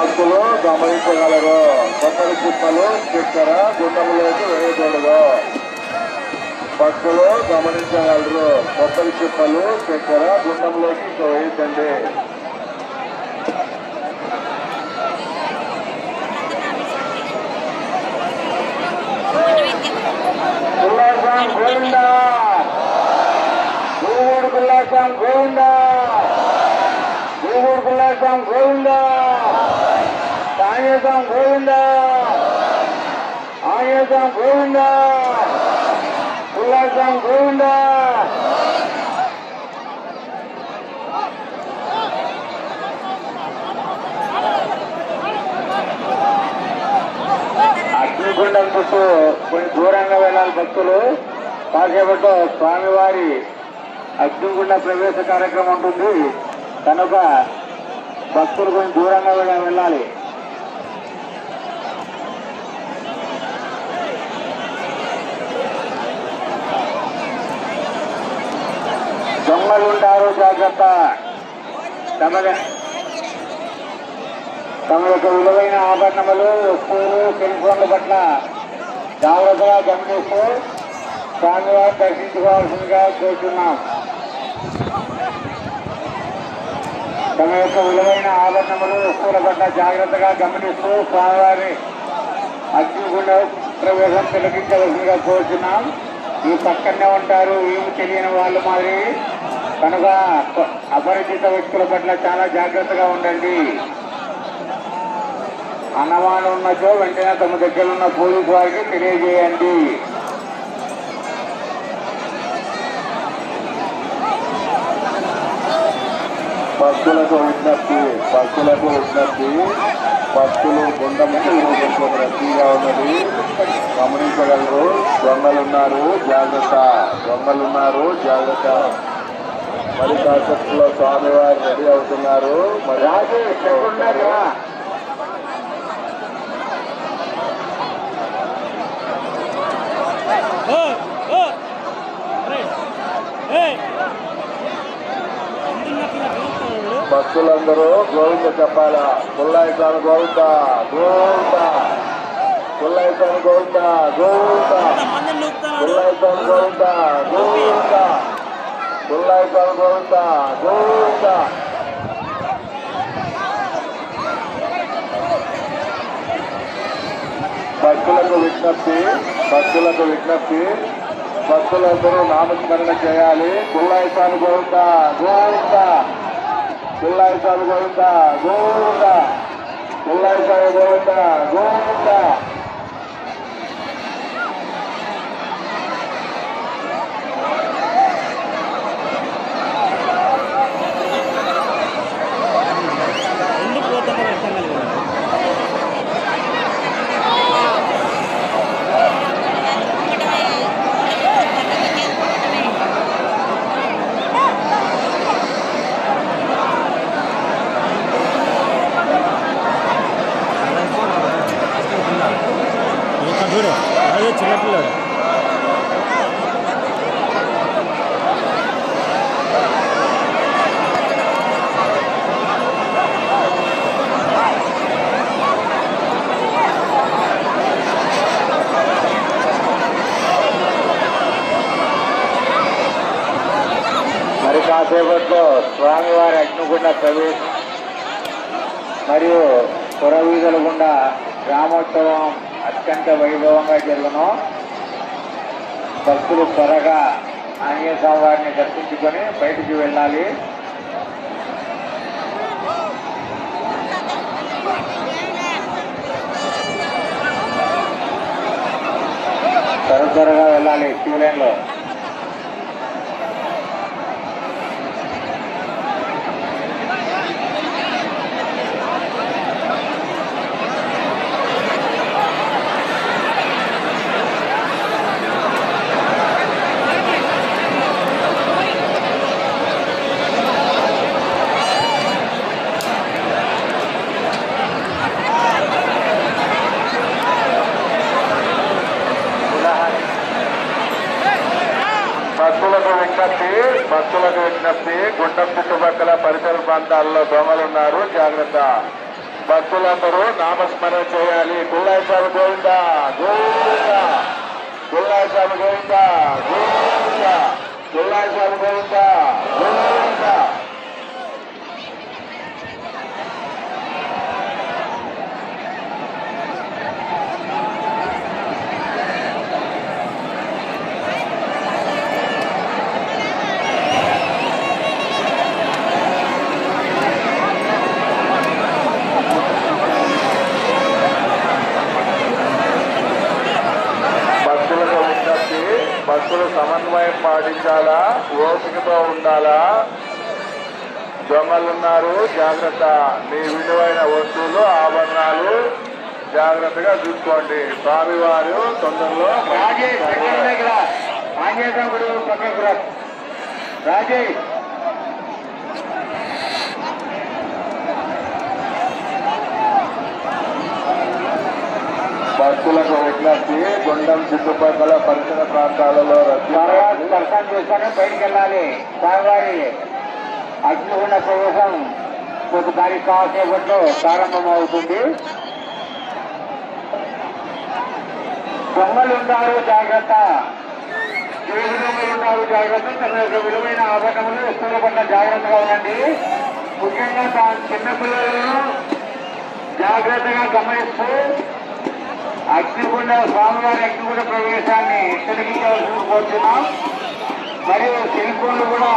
భక్తులు గమనించగలరు. కొబ్బరి చిప్పలు చక్కెర గుండములోకి వేయకూడదు. భక్తులు గమనించగలరు. కొబ్బరి చిప్పలు చక్కెర గుండంలోకి వేయకండి. గోవిందా. గోవిందా. గోవిందా. సాంగేశం గోవిందా? ఆంగేశం గోవిందా? ఉల్లాసం గోవిందా? అగ్నిగుండం చుట్టూ కొంచెం దూరంగా వెళ్ళాలి భక్తులు. కాసేపట్లో స్వామివారి అగ్నిగుండ ప్రవేశ కార్యక్రమం ఉంటుంది. కనుక భక్తులు కొంచెం దూరంగా వెళ్ళాలి దొంగలు ఉంటారు జాగ్రత్త. తమ తమ యొక్క విలువైన ఆభరణములు వస్తువులు టెలిఫోన్ల పట్ల జాగ్రత్తగా గమనిస్తూ స్వామివారు దర్శించుకోవాల్సిందిగా కోరుతున్నాం తమ యొక్క విలువైన ఆభరణములు వస్తువుల పట్ల జాగ్రత్తగా గమనిస్తూ స్వామివారి అగ్నిగుండ ప్రవేశం తొలగించవలసిందిగా కోరుతున్నాం ఈ పక్కనే ఉంటారు ఏమి తెలియని వాళ్ళు మరి కనుక అపరిచిత వ్యక్తుల పట్ల చాలా జాగ్రత్తగా ఉండండి. అన్నమానం ఉన్నచో వెంటనే తమ దగ్గర ఉన్న పోలీసు వారికి తెలియజేయండి. భక్తులకు విజ్ఞప్తి భక్తులకు విజ్ఞప్తి భక్తులు గుండముకు రద్దీగా ఉన్నది. గమనించగలరు దొంగలున్నారు జాగ్రత్త. దొంగలున్నారు జాగ్రత్త. మరి కాసేపులో స్వామివారు రెడీ అవుతున్నారు. మరి భక్తులందరూ గోవింద చెప్పాలా? పుల్లాయితాను గోవింద గోవింద. పుల్లాయితాను గోవింద గోవింద. మంది నూపుతున్నాడు పుల్లాయితాను గోవింద. గోవింద పుల్లాయితాను గోవింద గోవింద భక్తులకు విజ్ఞప్తి భక్తులకు విజ్ఞప్తి. భక్తులందరూ నామస్మరణ చేయాలి. పుల్లాయితాను గోవింద గోవింద పుల్లాయితాను గోవింద గోవింద పుల్లాయితాను గోవింద గోవింద చిన్నపిల్లాడు. మరి కాసేపట్లో స్వామివారి అగ్నిగుండ ప్రవేశం మరియు పురవీధుల గుండా గ్రామోత్సవం అత్యంత వైభవంగా జరుగును భక్తులు త్వరగా ఆంజనేయ స్వామి వారిని దర్శించుకొని బయటికి వెళ్ళాలి. త్వర త్వరగా వెళ్ళాలి క్యూ లైన్లో. భక్తులకు విజ్ఞప్తి భక్తులకు విజ్ఞప్తి గుండం చుట్టుపక్కల పరిసర ప్రాంతాల్లో దోమలు ఉన్నారు జాగ్రత్త. భక్తులందరూ నామస్మరణ చేయాలి. గుళ్ళాయి స్వామి గోవింద గోవింద గుళ్ళాయి స్వామి గోవింద గోవింద గుళ్ళాయి స్వామి గోవింద గోవింద భక్తులకు విజ్ఞప్తి భక్తులు సమన్వయం పాటించాలా? ఓపికతో ఉండాలా? దొంగలున్నారు జాగ్రత్త. మీ విలువైన వస్తువులు ఆభరణాలు జాగ్రత్తగా చూసుకోండి. స్వామివారు తొందరలో రాజేష్ దగ్గర పక్కకు రాజేష్. భక్తులకు విజ్ఞప్తి గుండం చుట్టుపక్కల పరిసర ప్రాంతాలలో దర్శనం చేసుకొని బయటికి వెళ్ళాలి స్వామివారి అగ్నిగుండ ప్రవేశం కొద్ది తారీఖు కాసేపట్లో ప్రారంభమవుతుంది. దొంగలు ఉంటారు జాగ్రత్త. ఉంటారు జాగ్రత్త. తన యొక్క విలువైన ఆభరణములు వస్తువుల పట్ల జాగ్రత్తగా ఉండండి. ముఖ్యంగా తా- చిన్నపిల్లలను జాగ్రత్తగా గమనిస్తూ అగ్నిగుండ స్వామివారి అగ్నిగుండ ప్రవేశాన్ని తొలగించవలసి కోరుతున్నాం మరియు సెల్ ఫోన్లు కూడా